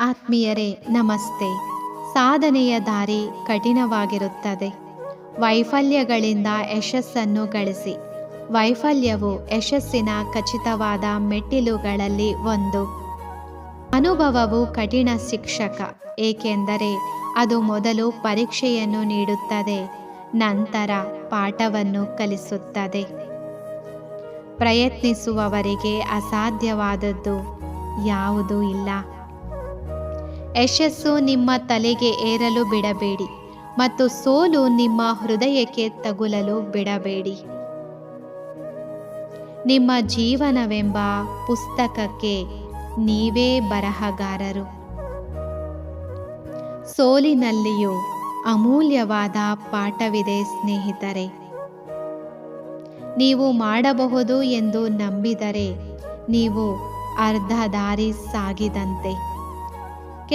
ಆತ್ಮೀಯರೇ, ನಮಸ್ತೆ. ಸಾಧನೆಯ ದಾರಿ ಕಠಿಣವಾಗಿರುತ್ತದೆ. ವೈಫಲ್ಯಗಳಿಂದ ಯಶಸ್ಸನ್ನು ಗಳಿಸಿ. ವೈಫಲ್ಯವು ಯಶಸ್ಸಿನ ಖಚಿತವಾದ ಮೆಟ್ಟಿಲುಗಳಲ್ಲಿ ಒಂದು. ಅನುಭವವು ಕಠಿಣ ಶಿಕ್ಷಕ, ಏಕೆಂದರೆ ಅದು ಮೊದಲು ಪರೀಕ್ಷೆಯನ್ನು ನೀಡುತ್ತದೆ, ನಂತರ ಪಾಠವನ್ನು ಕಲಿಸುತ್ತದೆ. ಪ್ರಯತ್ನಿಸುವವರಿಗೆ ಅಸಾಧ್ಯವಾದದ್ದು ಯಾವುದೂ ಇಲ್ಲ. ಯಶಸ್ಸು ನಿಮ್ಮ ತಲೆಗೆ ಏರಲು ಬಿಡಬೇಡಿ ಮತ್ತು ಸೋಲು ನಿಮ್ಮ ಹೃದಯಕ್ಕೆ ತಗುಲಲು ಬಿಡಬೇಡಿ. ನಿಮ್ಮ ಜೀವನವೆಂಬ ಪುಸ್ತಕಕ್ಕೆ ನೀವೇ ಬರಹಗಾರರು. ಸೋಲಿನಲ್ಲಿಯೂ ಅಮೂಲ್ಯವಾದ ಪಾಠವಿದೆ ಸ್ನೇಹಿತರೆ. ನೀವು ಮಾಡಬಹುದು ಎಂದು ನಂಬಿದರೆ ನೀವು ಅರ್ಧ ದಾರಿ ಸಾಗಿದಂತೆ.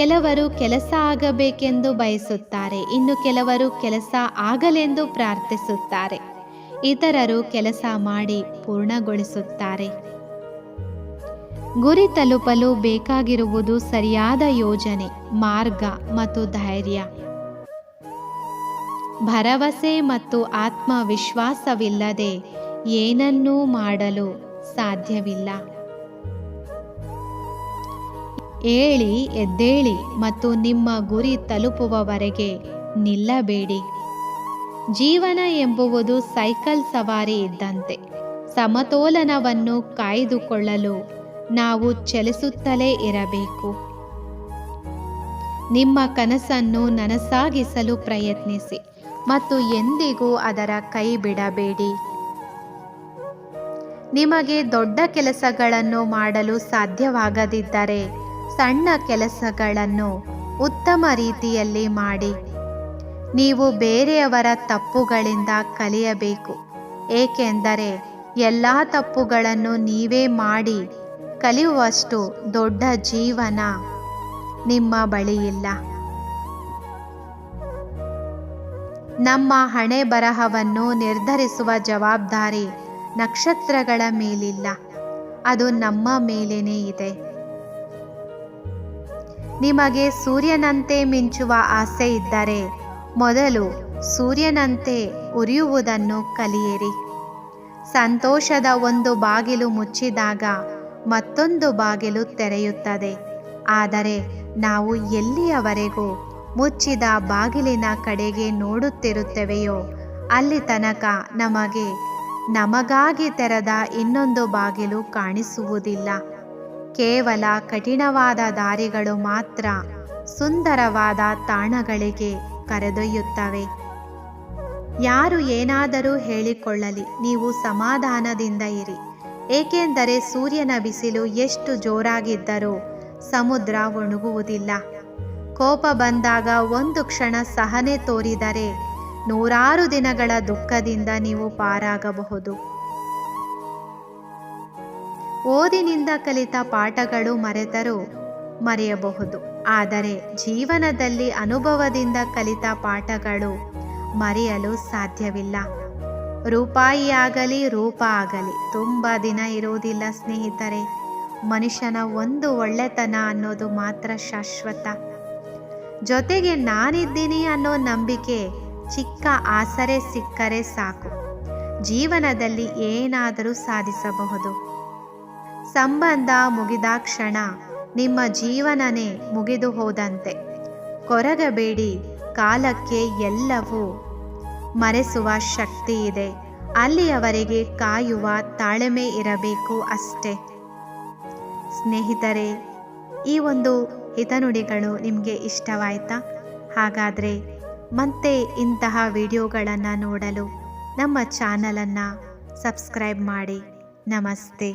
ಕೆಲವರು ಕೆಲಸ ಆಗಬೇಕೆಂದು ಬಯಸುತ್ತಾರೆ, ಇನ್ನು ಕೆಲವರು ಕೆಲಸ ಆಗಲೆಂದು ಪ್ರಾರ್ಥಿಸುತ್ತಾರೆ. ಇತರರು ಕೆಲಸ ಮಾಡಿ ಪೂರ್ಣಗೊಳಿಸುತ್ತಾರೆ. ಗುರಿ ತಲುಪಲು ಬೇಕಾಗಿರುವುದು ಸರಿಯಾದ ಯೋಜನೆ, ಮಾರ್ಗ ಮತ್ತು ಧೈರ್ಯ. ಭರವಸೆ ಮತ್ತು ಆತ್ಮವಿಶ್ವಾಸವಿಲ್ಲದೆ ಏನನ್ನೂ ಮಾಡಲು ಸಾಧ್ಯವಿಲ್ಲ. ಏಳಿ, ಎದ್ದೇಳಿ ಮತ್ತು ನಿಮ್ಮ ಗುರಿ ತಲುಪುವವರೆಗೆ ನಿಲ್ಲಬೇಡಿ. ಜೀವನ ಎಂಬುವುದು ಸೈಕಲ್ ಸವಾರಿ ಇದ್ದಂತೆ. ಸಮತೋಲನವನ್ನು ಕಾಯ್ದುಕೊಳ್ಳಲು ನಾವು ಚಲಿಸುತ್ತಲೇ ಇರಬೇಕು. ನಿಮ್ಮ ಕನಸನ್ನು ನನಸಾಗಿಸಲು ಪ್ರಯತ್ನಿಸಿ ಮತ್ತು ಎಂದಿಗೂ ಅದರ ಕೈ ಬಿಡಬೇಡಿ. ನಿಮಗೆ ದೊಡ್ಡ ಕೆಲಸಗಳನ್ನು ಮಾಡಲು ಸಾಧ್ಯವಾಗದಿದ್ದರೆ ಸಣ್ಣ ಕೆಲಸಗಳನ್ನು ಉತ್ತಮ ರೀತಿಯಲ್ಲಿ ಮಾಡಿ. ನೀವು ಬೇರೆಯವರ ತಪ್ಪುಗಳಿಂದ ಕಲಿಯಬೇಕು. ಏಕೆಂದರೆ ಎಲ್ಲ ತಪ್ಪುಗಳನ್ನು ನೀವೇ ಮಾಡಿ ಕಲಿಯುವಷ್ಟು ದೊಡ್ಡ ಜೀವನ ನಿಮ್ಮ ಬಳಿ ಇಲ್ಲ ನಮ್ಮ ಹಣೆ ಬರಹವನ್ನು ನಿರ್ಧರಿಸುವ ಜವಾಬ್ದಾರಿ ನಕ್ಷತ್ರಗಳ ಮೇಲಿಲ್ಲ. ಅದು ನಮ್ಮ ಮೇಲೇನೇ ಇದೆ. ನಿಮಗೆ ಸೂರ್ಯನಂತೆ ಮಿಂಚುವ ಆಸೆ ಇದ್ದರೆ ಮೊದಲು ಸೂರ್ಯನಂತೆ ಉರಿಯುವುದನ್ನು ಕಲಿಯಿರಿ. ಸಂತೋಷದ ಒಂದು ಬಾಗಿಲು ಮುಚ್ಚಿದಾಗ ಮತ್ತೊಂದು ಬಾಗಿಲು ತೆರೆಯುತ್ತದೆ. ಆದರೆ ನಾವು ಎಲ್ಲಿಯವರೆಗೂ ಮುಚ್ಚಿದ ಬಾಗಿಲಿನ ಕಡೆಗೆ ನೋಡುತ್ತಿರುತ್ತೇವೆಯೋ, ಅಲ್ಲಿ ತನಕ ನಮಗೆ ನಮಗಾಗಿ ತೆರೆದ ಇನ್ನೊಂದು ಬಾಗಿಲು ಕಾಣಿಸುವುದಿಲ್ಲ. ಕೇವಲ ಕಠಿಣವಾದ ದಾರಿಗಳು ಮಾತ್ರ ಸುಂದರವಾದ ತಾಣಗಳಿಗೆ ಕರೆದೊಯ್ಯುತ್ತವೆ. ಯಾರು ಏನಾದರೂ ಹೇಳಿಕೊಳ್ಳಲಿ, ನೀವು ಸಮಾಧಾನದಿಂದ ಇರಿ. ಏಕೆಂದರೆ ಸೂರ್ಯನ ಬಿಸಿಲು ಎಷ್ಟು ಜೋರಾಗಿದ್ದರೂ ಸಮುದ್ರ ಒಣಗುವುದಿಲ್ಲ. ಕೋಪ ಬಂದಾಗ ಒಂದು ಕ್ಷಣ ಸಹನೆ ತೋರಿದರೆ ನೂರಾರು ದಿನಗಳ ದುಃಖದಿಂದ ನೀವು ಪಾರಾಗಬಹುದು. ಓದಿನಿಂದ ಕಲಿತ ಪಾಠಗಳು ಮರೆತರೂ ಮರೆಯಬಹುದು. ಆದರೆ ಜೀವನದಲ್ಲಿ ಅನುಭವದಿಂದ ಕಲಿತ ಪಾಠಗಳು ಮರೆಯಲು ಸಾಧ್ಯವಿಲ್ಲ. ರೂಪಾಯಿಯಾಗಲಿ, ರೂಪ ಆಗಲಿ, ತುಂಬ ದಿನ ಇರುವುದಿಲ್ಲ ಸ್ನೇಹಿತರೆ. ಮನುಷ್ಯನ ಒಂದು ಒಳ್ಳೆತನ ಅನ್ನೋದು ಮಾತ್ರ ಶಾಶ್ವತ. ಜೊತೆಗೆ ನಾನಿದ್ದೀನಿ ಅನ್ನೋ ನಂಬಿಕೆ ಚಿಕ್ಕ ಆಸರೆ ಸಿಕ್ಕರೆ ಸಾಕು. ಜೀವನದಲ್ಲಿ ಏನಾದರೂ ಸಾಧಿಸಬಹುದು. ಸಂಬಂಧ ಮುಗಿದ ಕ್ಷಣ ನಿಮ್ಮ ಜೀವನನೇ ಮುಗಿದು ಹೋದಂತೆ. ಕೊರಗಬೇಡಿ, ಕಾಲಕ್ಕೆ ಎಲ್ಲವೂ ಮರೆಸುವ ಶಕ್ತಿ ಇದೆ. ಅಲ್ಲಿಯವರೆಗೆ ಕಾಯುವ ತಾಳ್ಮೆ ಇರಬೇಕು ಅಷ್ಟೇ. ಸ್ನೇಹಿತರೆ, ಈ ಒಂದು ಹಿತನುಡಿಗಳು ನಿಮಗೆ ಇಷ್ಟವಾಯ್ತಾ? ಹಾಗಾದರೆ ಮತ್ತೆ ಇಂತಹ ವಿಡಿಯೋಗಳನ್ನು ನೋಡಲು ನಮ್ಮ ಚಾನಲನ್ನು ಸಬ್ಸ್ಕ್ರೈಬ್ ಮಾಡಿ. ನಮಸ್ತೆ.